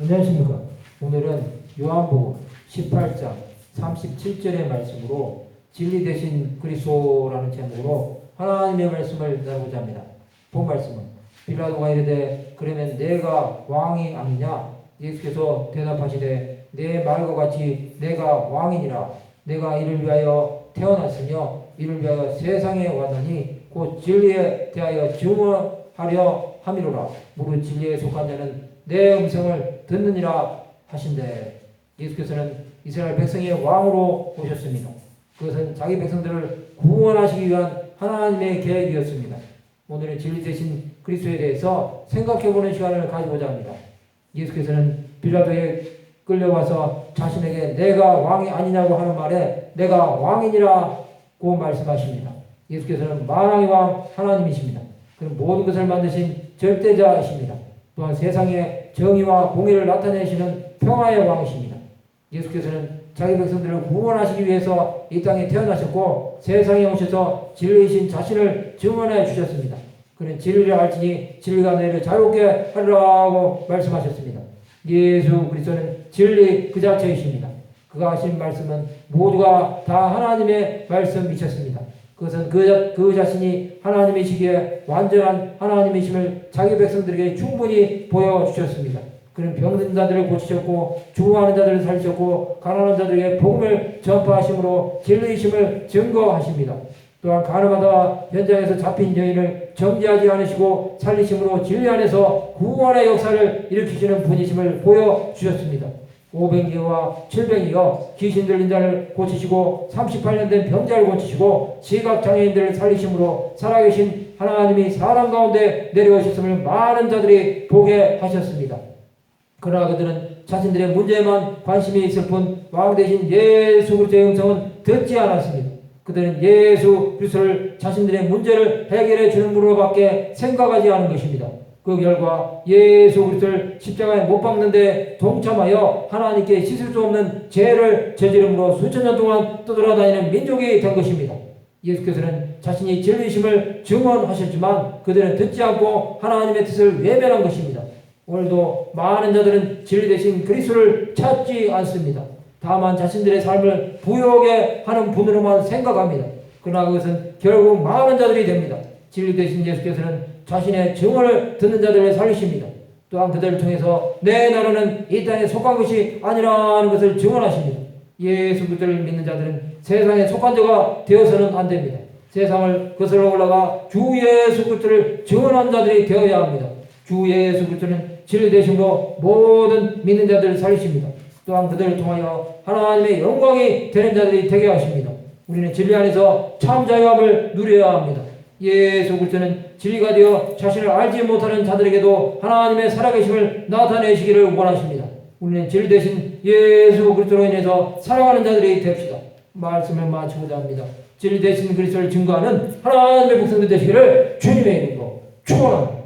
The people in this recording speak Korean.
안녕하십니까. 오늘은 요한복음 18장 37절의 말씀으로 진리 대신 그리스도라는 제목으로 하나님의 말씀을 나누고자 합니다. 본 말씀은 빌라도가 이르되 그러면 내가 왕이 아니냐? 예수께서 대답하시되 내 말과 같이 내가 왕이니라. 내가 이를 위하여 태어났으며 이를 위하여 세상에 왔나니 곧 진리에 대하여 증언하려 함이로라. 무릇 진리에 속한 자는 내 음성을 듣느니라 하신대 예수께서는 이스라엘 백성의 왕으로 오셨습니다. 그것은 자기 백성들을 구원하시기 위한 하나님의 계획이었습니다. 오늘은 진리 대신 그리스도에 대해서 생각해보는 시간을 가지고자 합니다. 예수께서는 빌라도에 끌려와서 자신에게 내가 왕이 아니냐고 하는 말에 내가 왕이니라고 말씀하십니다. 예수께서는 만왕의 왕 하나님이십니다. 그는 모든 것을 만드신 절대자이십니다. 또한 세상에 정의와 공의를 나타내시는 평화의 왕이십니다. 예수께서는 자기 백성들을 구원하시기 위해서 이 땅에 태어나셨고 세상에 오셔서 진리이신 자신을 증언해 주셨습니다. 그는 진리를 알지니 진리가 너희를 자유롭게 하리라고 말씀하셨습니다. 예수 그리스도는 진리 그 자체이십니다. 그가 하신 말씀은 모두가 다 하나님의 말씀이셨습니다. 그것은 그, 자, 그 자신이 하나님이시기에 완전한 하나님이심을 자기 백성들에게 충분히 보여주셨습니다. 그는 병든 자들을 고치셨고 죽어가는 자들을 살리셨고 가난한 자들에게 복음을 전파하심으로 진리이심을 증거하십니다. 또한 가늠하다가 현장에서 잡힌 여인을 정죄하지 않으시고 살리심으로 진리 안에서 구원의 역사를 일으키시는 분이심을 보여주셨습니다. 500이와 700이여 귀신 들린 자를 고치시고 38년 된 병자를 고치시고 시각장애인들을 살리심으로 살아계신 하나님이 사람 가운데 내려오셨음을 많은 자들이 보게 하셨습니다. 그러나 그들은 자신들의 문제에만 관심이 있을 뿐 왕 대신 예수 그리스도의 음성은 듣지 않았습니다. 그들은 예수 그리스도를 자신들의 문제를 해결해 주는 분으로밖에 생각하지 않은 것입니다. 그 결과 예수 그리스도를 십자가에 못 박는데 동참하여 하나님께 씻을 수 없는 죄를 저지름으로 수천 년 동안 떠돌아다니는 민족이 된 것입니다. 예수께서는 자신이 진리심을 증언하셨지만 그들은 듣지 않고 하나님의 뜻을 외면한 것입니다. 오늘도 많은 자들은 진리 대신 그리스도를 찾지 않습니다. 다만 자신들의 삶을 부여하게 하는 분으로만 생각합니다. 그러나 그것은 결국 많은 자들이 됩니다. 진리 대신 예수께서는 자신의 증언을 듣는 자들을 살리십니다. 또한 그들을 통해서 내 나라는 이 땅에 속한 것이 아니라는 것을 증언하십니다. 예수 그리스도를 믿는 자들은 세상에 속한 자가 되어서는 안 됩니다. 세상을 거슬러 올라가 주 예수 그리스도를 증언한 자들이 되어야 합니다. 주 예수 그리스도는 진리 되심으로 모든 믿는 자들을 살리십니다. 또한 그들을 통하여 하나님의 영광이 되는 자들이 되게 하십니다. 우리는 진리 안에서 참 자유함을 누려야 합니다. 예수 그리스도는 진리가 되어 자신을 알지 못하는 자들에게도 하나님의 살아계심을 나타내시기를 원하십니다. 우리는 진리 대신 예수 그리스도로 인해서 살아가는 자들이 됩시다. 말씀을 마치고자 합니다. 진리 대신 그리스도를 증거하는 하나님의 백성들 되시기를 주님의 이름으로 축원합니다.